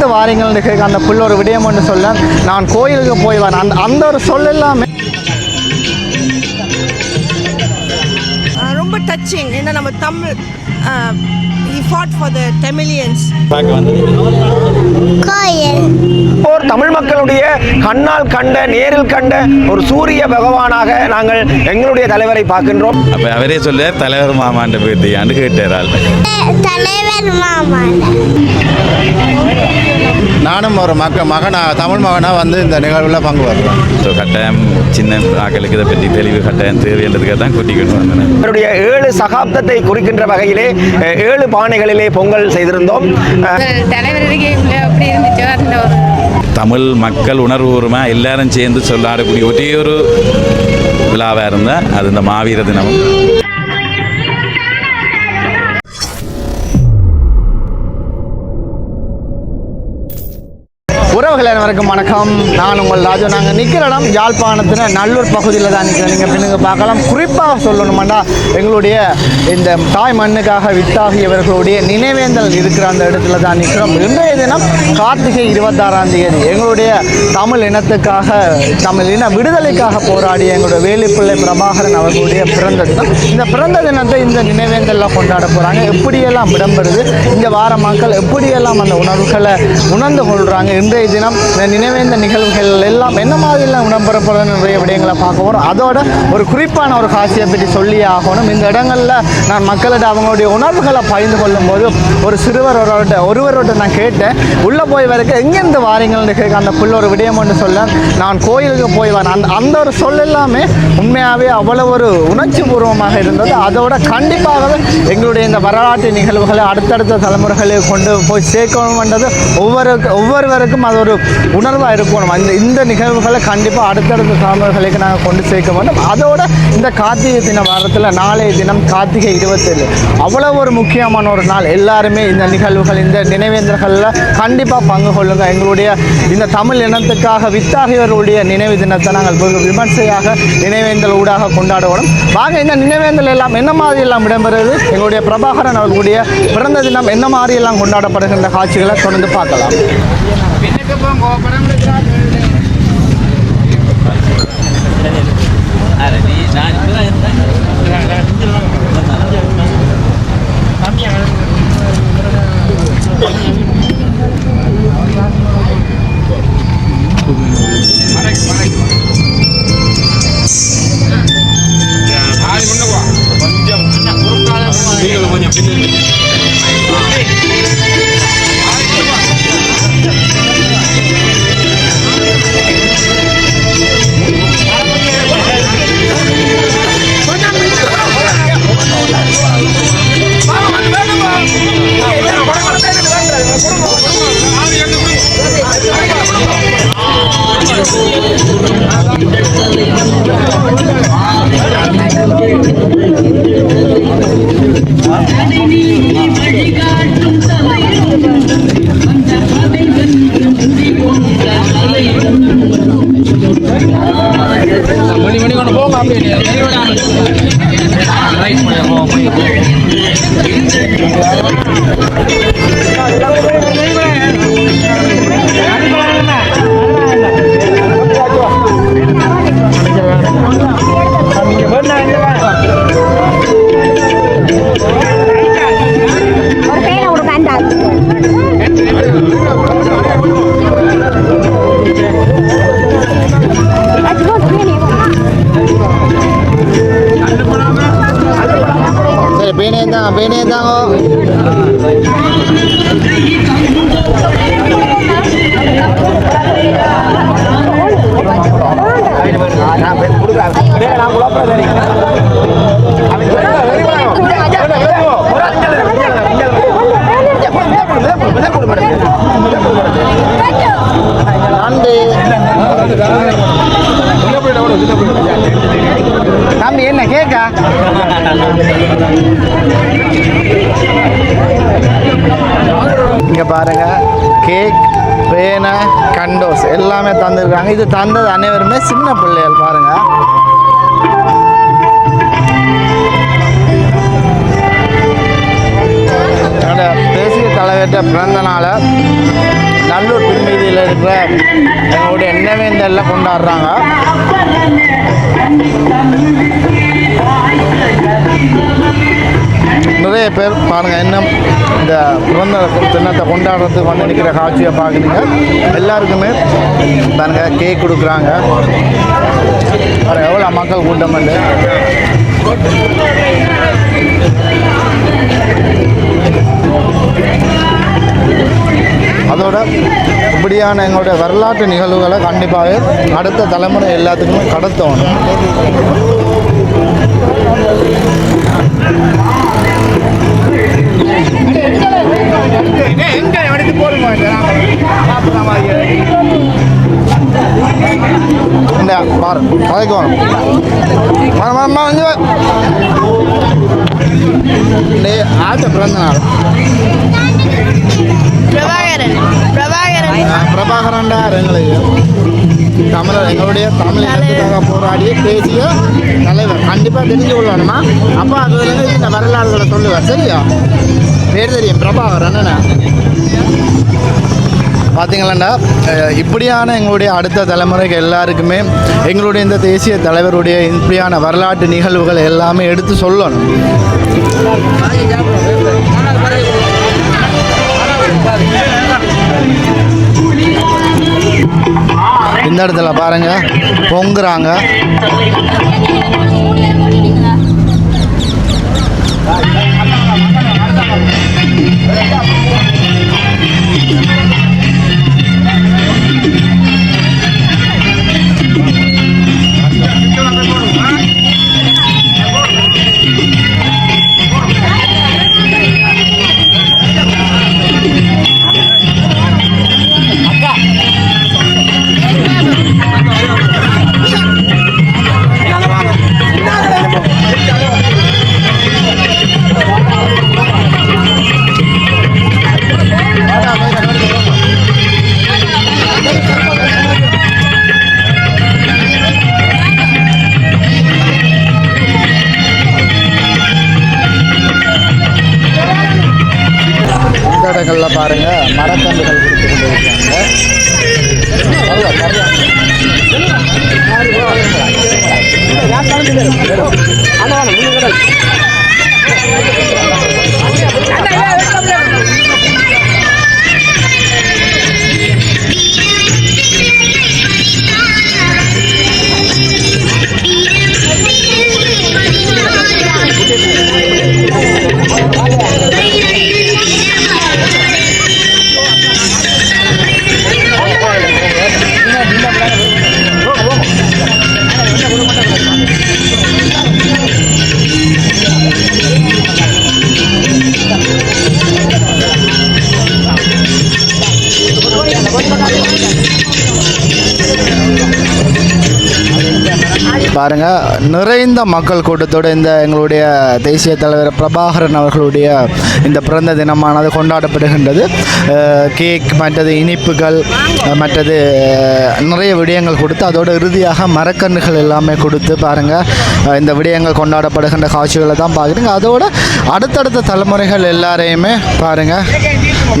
எங்கேருந்து வாரீங்கள்னு கேட்க அந்த புள்ள ஒரு விடயம் ஒன்று சொல்ல நான் கோயிலுக்கு போய் வரேன் அந்த அந்த ஒரு சொல் எல்லாமே. ரொம்ப டச்சிங் ஏன்னா நம்ம Tamil he fought for the Tamilians. Tamil மக்களுடைய கண்ணால் கண்ட நேரில் கண்ட ஒரு சூரிய பகவானாக நாங்கள் எங்களுடைய தலைவரை பார்க்கின்றோம். அப்போ அவரே சொல்லுவார் தலைவர் மாமாண்ட பேட்டியான்னு கேட்டார் தலைவர் மாமா நானும் ஒரு மக்க மகனாக தமிழ் மகனாக வந்து இந்த நிகழ்வில் பங்கு பெறுறேன் ஸோ கட்டாயம் சின்ன ஆக்களுக்கு இதை பற்றி தெளிவு கட்டாயம் தேவைன்றதுக்காக தான் கூட்டிக்கிட்டு வந்தேன். அவருடைய ஏழு சகாப்தத்தை குறிக்கின்ற வகையிலே ஏழு பானைகளிலே பொங்கல் செய்திருந்தோம். அஹ், தலைவர் இருக்கையில் அப்படி இருந்துச்சு அந்த ஒரு தமிழ் மக்கள் உணர்வுபூர்வமாக எல்லாரும் சேர்ந்து சொல்லாடக்கூடிய ஒரே ஒரு விழாவாக இருந்தால் அது இந்த மாவீர தினம் உறவுகள் அனைவருக்கும் வணக்கம். நான் உங்கள் ராஜு. நாங்கள் நிற்கிற இடம் யாழ்ப்பாணத்தில் நல்லூர் பகுதியில் தான் நிற்கிறோம் நீங்கள் பின்னுங்க பார்க்கலாம். குறிப்பாக சொல்லணுமாண்டா எங்களுடைய இந்த தாய் மண்ணுக்காக வித்தாகியவர்களுடைய நினைவேந்தல் இருக்கிற அந்த இடத்துல தான் நிற்கிறோம் இன்றைய தினம் கார்த்திகை இருபத்தாறாம் தேதி எங்களுடைய தமிழ் இனத்துக்காக தமிழ் இன விடுதலைக்காக போராடிய எங்களுடைய வேலுப்பிள்ளை பிரபாகரன் அவர்களுடைய பிறந்த தினம். இந்த பிறந்த தினத்தை இந்த நினைவேந்தலில் கொண்டாட போகிறாங்க எப்படியெல்லாம் இடம்பெறுது இந்த வார மக்கள் எப்படியெல்லாம் அந்த உணர்வுகளை உணர்ந்து கொள்கிறாங்க இன்றைய தினம் இந்த நினைவேந்த நிகழ்வுகள் எல்லாம் என்ன மாதிரிலாம் இடம்பெறப்படும் விடயங்களை பார்க்க போகிறோம் அதோட ஒரு குறிப்பான ஒரு காட்சியை பற்றி சொல்லியே ஆகணும். இந்த இடங்களில் நான் மக்களிட அவங்களுடைய உணர்வுகளை பகிர்ந்து கொள்ளும்போது ஒரு சிறுவர் ஒருவர்கிட்ட ஒருவரோட நான் கேட்டேன். உள்ளே போய் வரைக்கும் எங்கேருந்து வாரீங்கள்னு கேட்க அந்த புள்ள ஒரு விடயம் ஒன்று சொல்ல. நான் கோயிலுக்கு போய் வரேன் அந்த அந்த ஒரு சொல் எல்லாமே உண்மையாகவே அவ்வளோ ஒரு உணர்ச்சி பூர்வமாக இருந்தது. அதோட கண்டிப்பாகவே எங்களுடைய இந்த வரலாற்று நிகழ்வுகளை அடுத்தடுத்த தலைமுறைகளை கொண்டு போய் சேர்க்கணும்ன்றது ஒவ்வொரு ஒவ்வொருவருக்கும் அது ஒரு உணர்வாக இருக்கணும். அந்த இந்த நிகழ்வுகளை கண்டிப்பாக அடுத்தடுத்த தலைமுறைகளுக்கு நாங்கள் கொண்டு சேர்க்க வேண்டும். அதோட இந்த கார்த்திகை தின வாரத்தில் நாளைய தினம் கார்த்திகை இருபத்தேழு. அவ்வளோ ஒரு முக்கியமான ஒரு நாள். எல்லாருமே இந்த நிகழ்வுகள் இந்த நினைவேந்தல்களில் கண்டிப்பாக பங்கு கொள்ளுங்க. எங்களுடைய இந்த தமிழ் இனத்துக்காக வித்தாகியவர்களுடைய நினைவு தினத்தை நாங்கள் விமர்சையாக நினைவேந்தல் ஊடாக கொண்டாடுவோம். வாங்க இந்த நினைவேந்தல் எல்லாம் என்ன மாதிரி எல்லாம் இடம்பெறுது? எங்களுடைய பிரபாகரன் அவர்களுடைய பிறந்த தினம் என்ன மாதிரி எல்லாம் கொண்டாடப்படுகின்ற காட்சிகளை தொடர்ந்து பார்க்கலாம். പിന്നെ ഇപ്പം ഗോപുരം கொஞ்சம் கொஞ்சம் பின்னுக்கு பேனே தாங்க பேனே தாங்க நன்றி தம்பி என்ன கேக்கா? இங்க பாருங்க கேக் பேனை கண்டோஸ் எல்லாமே தந்திருக்காங்க. இது தந்தது அனைவருமே சின்ன பிள்ளைகள் பாருங்க. என்னோட தேசிய தலைவர்கிட்ட பிறந்த நாளை நல்லூர் பின்மீதியில் இருக்கிற எங்களுடைய எண்ணவேந்தெல்லாம் கொண்டாடுறாங்க. நிறைய பேர் பாருங்கள் இன்னும் இந்த பிறந்த தினத்தை கொண்டாடுறதுக்கு வந்து நிற்கிற காட்சியை பார்க்குறீங்க. எல்லாருக்குமே பாருங்கள் கேக் கொடுக்குறாங்க. அப்புறம் எவ்வளோ மக்கள் கூட்டம் இல்லை அதோட இப்படியான எங்களுடைய வரலாற்று நிகழ்வுகளை கண்டிப்பாக அடுத்த தலைமுறை எல்லாத்துக்குமே கடத்தணும் இந்த பாரு கதைக்கு வரும். வந்து ஆட்ட பிறந்த நாள். பிரபாகரன். பிரபாகரன். பிரபாகரன்டா எங்களுக்கு தமிழர் எங்களுடைய தமிழ் இனத்துக்காக போராடிய தேசிய தலைவர். கண்டிப்பாக தெரிஞ்சு கொள்ளணுமா அப்போ அதுலேருந்து இந்த வரலாறுகளை சொல்லுவார். சரியா? பேர் தெரியும். பிரபாகரன் என்ன? பார்த்தீங்களாண்டா இப்படியான எங்களுடைய அடுத்த தலைமுறைக்கு எல்லாருக்குமே எங்களுடைய இந்த தேசிய தலைவருடைய இப்படியான வரலாற்று நிகழ்வுகள் எல்லாமே எடுத்து சொல்லணும். இந்த இடத்துல பாருங்க பொங்குறாங்க. பாருங்க நிறைந்த மக்கள் கூட்டத்தோடு இந்த எங்களுடைய தேசிய தலைவர் பிரபாகரன் அவர்களுடைய இந்த பிறந்த தினமானது கொண்டாடப்படுகின்றது. கேக் மற்றது இனிப்புகள் மற்றது நிறைய விடயங்கள் கொடுத்து அதோட இறுதியாக மரக்கன்றுகள் எல்லாமே கொடுத்து பாருங்க இந்த விடயங்கள் கொண்டாடப்படுகின்ற காட்சிகளை தான் பார்க்குறீங்க. அதோட அடுத்தடுத்த தலைமுறைகள் எல்லாரையுமே பாருங்க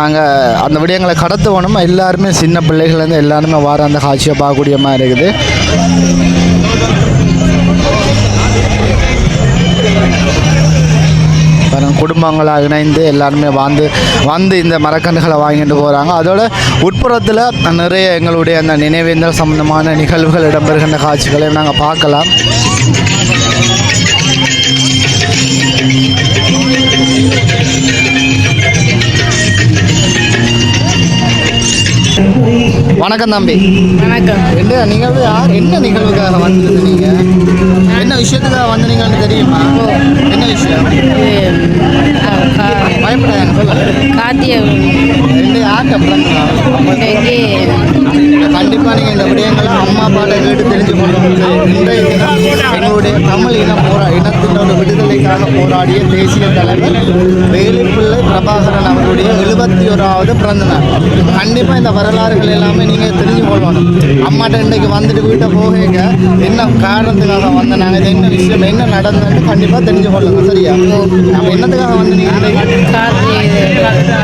நாங்கள் அந்த விடயங்களை கடத்துவோனும் எல்லாருமே சின்ன பிள்ளைகள்லேருந்து எல்லாருமே வார அந்த காட்சியை பார்க்கக்கூடிய மாதிரி இருக்குது. பாருங்க குடும்பங்களாக இணைந்து எல்லாருமே வந்து வந்து இந்த மரக்கன்றுகளை வாங்கிட்டு போகிறாங்க அதோட உட்புறத்தில் நிறைய எங்களுடைய அந்த நினைவேந்தல் சம்பந்தமான நிகழ்வுகள் இடம்பெறுகின்ற காட்சிகளை நாங்கள் பார்க்கலாம். வணக்கம் தம்பி. வணக்கம். என்ன நிகழ்வு? யார்? என்ன நிகழ்வுக்காக வந்திருந்தீங்க என்ன விஷயத்துக்காக வந்தீங்கன்னு தெரியுமா? என்ன விஷயம்? பயப்படாத காத்திய ரெண்டு யார்கிட்ட கண்டிப்பாக நீங்கள் இந்த விடயங்களை அம்மா அப்பாட்ட கேட்டு தெரிஞ்சு கொள்ளணும் இன்றைய தினம் எங்களுடைய தமிழ் இனம் போரா இனத்தினோட விடுதலைக்கு மண்ணுக்காக போராடிய தேசிய தலைவர் வேலுப்பிள்ளை பிரபாகரன் அவருடைய எழுபத்தி ஓராவது பிறந்த நாள். கண்டிப்பாக இந்த வரலாறுகள் எல்லாமே நீங்கள் தெரிஞ்சு கொள்ளணும் அம்மாட்ட இன்னைக்கு வந்துட்டு வீட்டை போக என்ன காரணத்துக்காக வந்த நாங்கள் என்ன விஷயம் என்ன நடந்ததுன்னு கண்டிப்பாக தெரிஞ்சு கொள்ளுங்க சரியா? நம்ம என்னத்துக்காக வந்து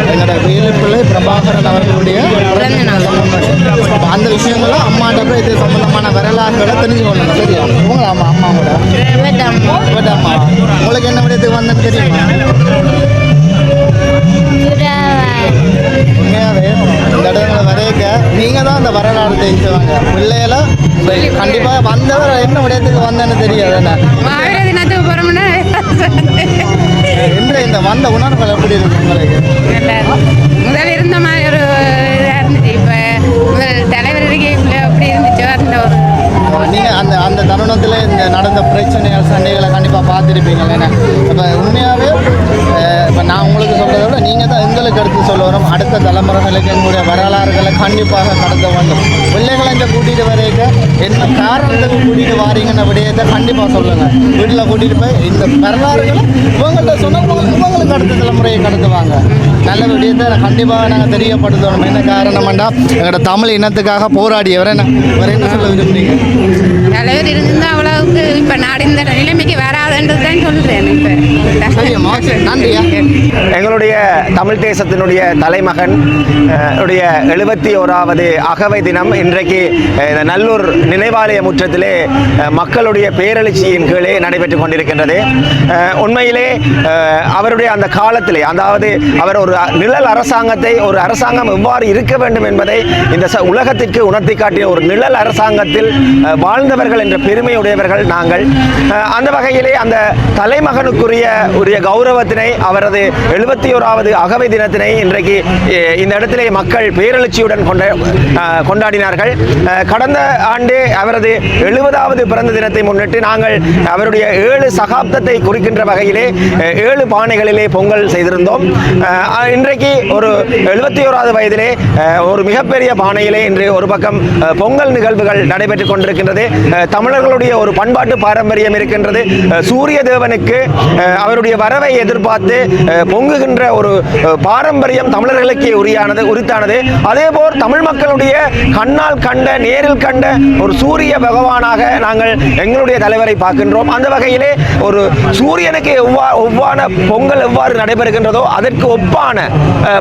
எங்களோட வேலுப்பிள்ளை பிரபாகரன் அவர்களுடைய அந்த விஷயங்களும் அம்மாட்ட போய் இது சம்பந்தமான வரலாறுகளை தெரிஞ்சு கொள்ளணும் சரியா? உங்க அம்மா அம்மாவோட இவட்ட அம்மா. உங்களுக்கு என்ன விடயத்துக்கு வந்தேன்னு தெரியுமா? இந்த இடங்களை வரையக்க நீங்க தான் அந்த வரலாறு தெரிஞ்சவங்க பிள்ளைகள கண்டிப்பா வந்தவர் என்ன விடயத்துக்கு வந்தேன்னு தெரியாது என்ன? மாவீர தினத்துக்கு போகிறோம்னா என்ற இந்த வந்த உணர்வுகள் எப்படி இருக்கு உங்களுக்கு? முதல் இருந்த மாதிரி ஒரு இதாக இருந்துச்சு. இப்போ முதல் தலைவர் இருக்கைக்குள்ள அப்படி இருந்துச்சோ அந்த ஒரு நீங்கள் அந்த அந்த தருணத்தில் இந்த நடந்த பிரச்சனைகள் சண்டைகளை கண்டிப்பாக பார்த்துருப்பீங்க ஏன்னா இப்போ உண்மையாகவே இப்போ நான் உங்களுக்கு சொல்கிறத விட நீங்கள் தான் எங்களுக்கு எடுத்து சொல்ல வரும். அடுத்த தலைமுறைகளுக்கு எங்களுடைய வரலாறுகளை கண்டிப்பாக கடத்த வேண்டும். பிள்ளைகளை கூட்டிகிட்டு கூட்டிட்டு வரைக்க என்ன காரணத்துக்கு கூட்டிட்டு வாரீங்கன்னு விடயத்தை கண்டிப்பா சொல்லுங்க. வீட்டில் கூட்டிட்டு போய் இந்த வரலாறுகளை இவங்கள்ட்ட சொன்னா இவங்களுக்கு அடுத்த தலைமுறையை கடத்துவாங்க. நல்ல விடயத்தை கண்டிப்பாக நாங்கள் தெரியப்படுத்தணும். என்ன காரணம்னா எங்களோட தமிழ் இனத்துக்காக போராடியவரை என்ன? வேற என்ன சொல்ல விரும்புறீங்க? தலைவர் இருந்திருந்தா அவ்வளவுக்கு இப்போ நாடு இந்த நிலைமைக்கு வராதுன்றது தான் சொல்கிறேன் இப்போ எங்களுடைய தமிழ் தேசத்தினுடைய தலைமகன் உடைய எழுபத்தி ஓராவது அகவை தினம் இன்றைக்கு நல்லூர் நினைவாலய முற்றத்திலே மக்களுடைய பேரெழுச்சியின் கீழே நடைபெற்றுக் கொண்டிருக்கின்றது. உண்மையிலே அவருடைய அந்த காலத்திலே அதாவது அவர் ஒரு நிழல் அரசாங்கத்தை ஒரு அரசாங்கம் எவ்வாறு இருக்க வேண்டும் என்பதை இந்த உலகத்திற்கு உணர்த்தி காட்டிய ஒரு நிழல் அரசாங்கத்தில் அஹ், வாழ்ந்தவர்கள் என்ற பெருமையுடையவர்கள் நாங்கள். அந்த வகையிலே அந்த தலைமகனுக்குரிய உரிய கௌரவத்தினை அவரது எழுபத்தி ஓராவது அகவை தினத்தினை இன்றைக்கு இந்த இடத்திலே மக்கள் பேரெழுச்சியுடன் கொண்ட கொண்டாடினார்கள். கடந்த ஆண்டு அவரது எழுபதாவது பிறந்த தினத்தை முன்னிட்டு நாங்கள் அவருடைய ஏழு சகாப்தத்தை குறிக்கின்ற வகையிலே ஏழு பானைகளிலே பொங்கல் செய்திருந்தோம். இன்றைக்கு ஒரு எழுபத்தி ஓராவது வயதிலே ஒரு மிகப்பெரிய பானையிலே இன்று ஒரு பக்கம் பொங்கல் நிகழ்வுகள் நடைபெற்றுக் கொண்டிருக்கின்றது. தமிழர்களுடைய ஒரு பண்பாட்டு பாரம்பரியம் இருக்கின்றது. சூரிய தேவனுக்கு அவருடைய வரவை எதிர்பார்த்து பொங்குகின்ற ஒரு பாரம்பரியம் தமிழர்களுக்கே உரியானது உரித்தானது. அதேபோல் தமிழ் மக்களுடைய கண்ணால் கண்ட நேரில் கண்ட ஒரு சூரிய பகவானாக நாங்கள் எங்களுடைய தலைவரை பார்க்கின்றோம். அந்த வகையிலே ஒரு சூரியனுக்கு எவ்வா ஒவ்வான பொங்கல் எவ்வாறு நடைபெறுகின்றதோ அதற்கு ஒப்பான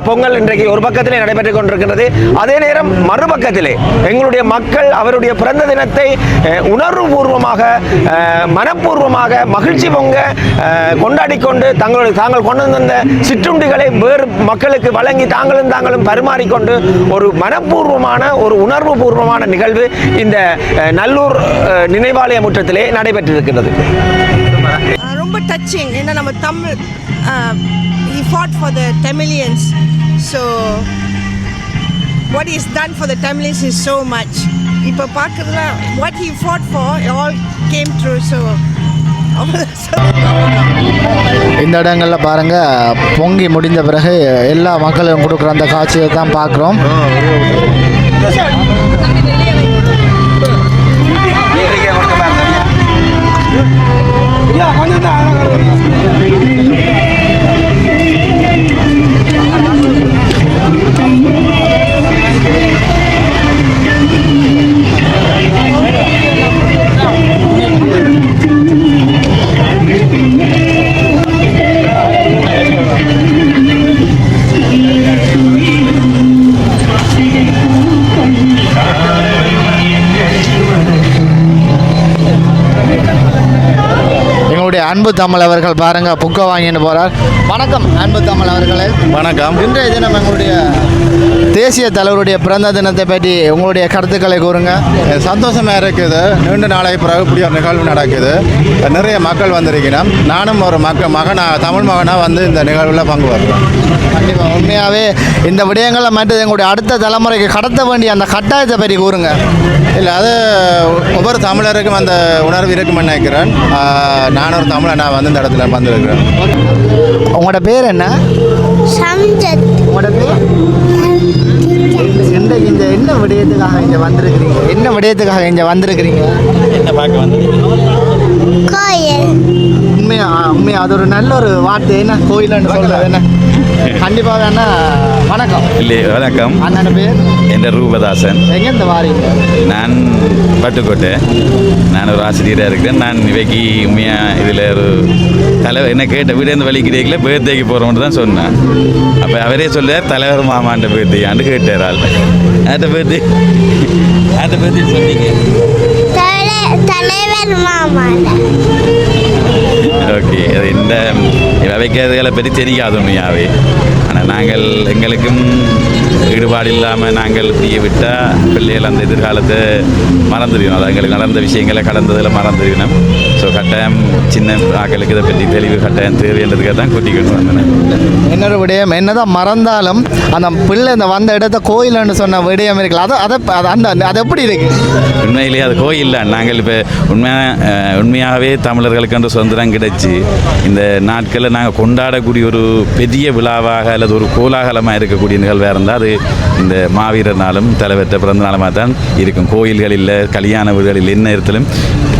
பொங்கல் இன்றைக்கு ஒரு பக்கத்திலே நடைபெற்றுக் கொண்டிருக்கின்றது. அதே நேரம் மறுபக்கத்திலே எங்களுடைய மக்கள் அவருடைய பிறந்த தினத்தை உணர்வு உணர்வுபூர்வமாக மனப்பூர்வமாக மகிழ்ச்சி பொங்க கொண்டாடி கொண்டு தங்களுடைய தாங்கள் கொண்டு வந்த சிற்றுண்டிகளை வேறு மக்களுக்கு வழங்கி தாங்களும் தாங்களும் பரிமாறிக்கொண்டு ஒரு மனப்பூர்வமான ஒரு உணர்வுபூர்வமான நிகழ்வு இந்த நல்லூர் நினைவாலய முற்றத்திலே நடைபெற்றிருக்கிறது ரொம்ப டச்சிங் ஏன்னா நம்ம Tamil he for the the so what he's done for the Tamilians is so much இப்போ பார்க்குறதுல what he fought for it all came true so இந்த இடங்களில் பாருங்க பொங்கி முடிந்த பிறகு எல்லா மக்களும் கொடுக்குற அந்த காட்சியை தான் பார்க்குறோம் தமிழ் அவர்கள் பாருங்க புக்கை வாங்கிட்டு போறார். வணக்கம் அன்பு தமிழ் அவர்களே. வணக்கம். இன்றைய தினம் எங்களுடைய தேசிய தலைவருடைய பிறந்த தினத்தை பற்றி உங்களுடைய கருத்துக்களை கூறுங்க. சந்தோஷமாக இருக்குது. நீண்ட நாளை பிறகு இப்படி ஒரு நிகழ்வு நடக்குது. நிறைய மக்கள் வந்திருக்கிறோம். நானும் ஒரு மக்க மகனா தமிழ் மகனாக வந்து இந்த நிகழ்வில் பங்கு வருவேன் கண்டிப்பாக உண்மையாகவே இந்த விடயங்களை மட்டும் எங்களுடைய அடுத்த தலைமுறைக்கு கடத்த வேண்டிய அந்த கட்டாயத்தை பற்றி கூறுங்க. இல்லை அது ஒவ்வொரு தமிழருக்கும் அந்த உணர்வு இருக்கும்னு நினைக்கிறேன். நான் ஒரு தமிழன் நான் வந்து இந்த இடத்துல வந்திருக்கிறேன். உங்களோட பேர் என்ன? சம்ஜத் உங்களோட பேர்? விடயத்துக்காக இங்கே வந்திருக்கிறீங்க? என்ன விடயத்துக்காக இங்கே வந்திருக்கிறீங்க? கோயில். உண்மையா அது ஒரு நல்ல ஒரு வார்த்தை. என்ன? கோயில்னு சொல்றது என்ன? கண்டிப்பாக என்ன வணக்கம். இல்லை வணக்கம். அண்ணன் பேர்? என் ரூபதாசன். எங்க இந்த வாரீங்க? நான் பட்டுக்கோட்டை. நான் ஒரு ஆசிரியராக இருக்கிறேன். நான் இவைக்கு உண்மையாக இதில் ஒரு தலைவர் என்ன கேட்ட வீடேந்து கிடைக்கல பேர்தேக்கு போகிறோம்னு தான் சொன்னேன். அப்போ அவரே சொல்றார் தலைவர் மாமாண்ட பேர்தே ஆண்டு கேட்டார் ஆள். அந்த பேர்தே அந்த பேர்தே சொன்னீங்க. தலை- தலைவர் மாமாண்ட ஓகே அது இந்த அவைக்கு அதுகளை பற்றி தெரியாது உண்மையாகவே ஆனால் நாங்கள் எங்களுக்கும் ஈடுபாடு இல்லாமல் நாங்கள் இப்படியே விட்டால் பிள்ளைகள் அந்த எதிர்காலத்தை மறந்துடுவோம் அது எங்களுக்கு நடந்த விஷயங்களை கடந்ததில் மறந்துடுவோம் ஸோ கட்டாயம் சின்ன ஆக்களுக்கு இதை பற்றி தெளிவு கட்டாயம் தேவைன்றதுக்காக தான் கூட்டிக்கிட்டு வந்தேன். இன்னொரு விடயம் என்னதான் மறந்தாலும் அந்த பிள்ளை இந்த வந்த இடத்த கோயில்னு சொன்ன விடயம் இருக்குல்ல அதை அதை அது அந்த அது எப்படி இருக்கு? உண்மையிலேயே அது கோயில் தான் நாங்கள் இப்போ உண்மையாக உண்மையாகவே தமிழர்களுக்கு சுதந்திரம் வச்சு இந்த நாட்களில் நாங்கள் கொண்டாடக்கூடிய ஒரு பெரிய விழாவாக அல்லது ஒரு கோலாகலமாக இருக்கக்கூடிய நிகழ்வாக இருந்தால் அது இந்த மாவீரர் நாளும் தலைவற்ற பிறந்த நாளுமாக தான் இருக்கும். கோயில்களில் கல்யாண வீடுகளில் என்ன இடத்திலும்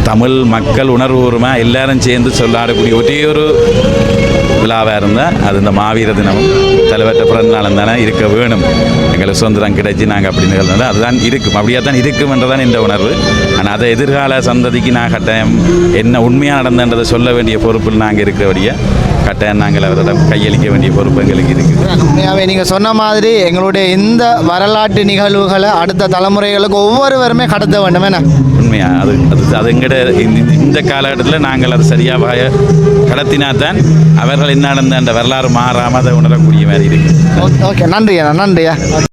தமிழ் மக்கள் உணர்வுபூர்வமாக எல்லாரும் சேர்ந்து சொல்லாடக்கூடிய ஒரே ஒரு விழாவாக இருந்தால் அது இந்த மாவீர தினமும் தலைவற்ற பிறந்த நாளும் தானே இருக்க வேணும். எங்களுக்கு சுதந்திரம் கிடைச்சி நாங்கள் அப்படி நிகழ்ந்தது. அதுதான் இருக்கும். அப்படியே தான் இருக்கும் என்றதான் இந்த உணர்வு. ஆனால் அதை எதிர்கால சந்ததிக்கு நான் கட்டாயம் என்ன உண்மையாக நடந்தன்றதை சொல்ல வேண்டிய பொறுப்பில் நாங்கள் இருக்கிறபடியே கட்டாயம் நாங்கள் அவரிடம் கையளிக்க வேண்டிய பொறுப்பு எங்களுக்கு இருக்குது. உண்மையாகவே நீங்கள் சொன்ன மாதிரி எங்களுடைய இந்த வரலாற்று நிகழ்வுகளை அடுத்த தலைமுறைகளுக்கு ஒவ்வொருவருமே கடத்த வேண்டும். என்ன? உண்மையா? அது அது அது எங்கட இந்த- இந்த காலகட்டத்தில் நாங்கள் அது சரியாக கடத்தினா தான் அவர்கள் என்ன நடந்த அந்த வரலாறு மாறாமல் அதை உணரக்கூடிய மாதிரி இருக்குது ஓகே நன்றியா நன்றியா.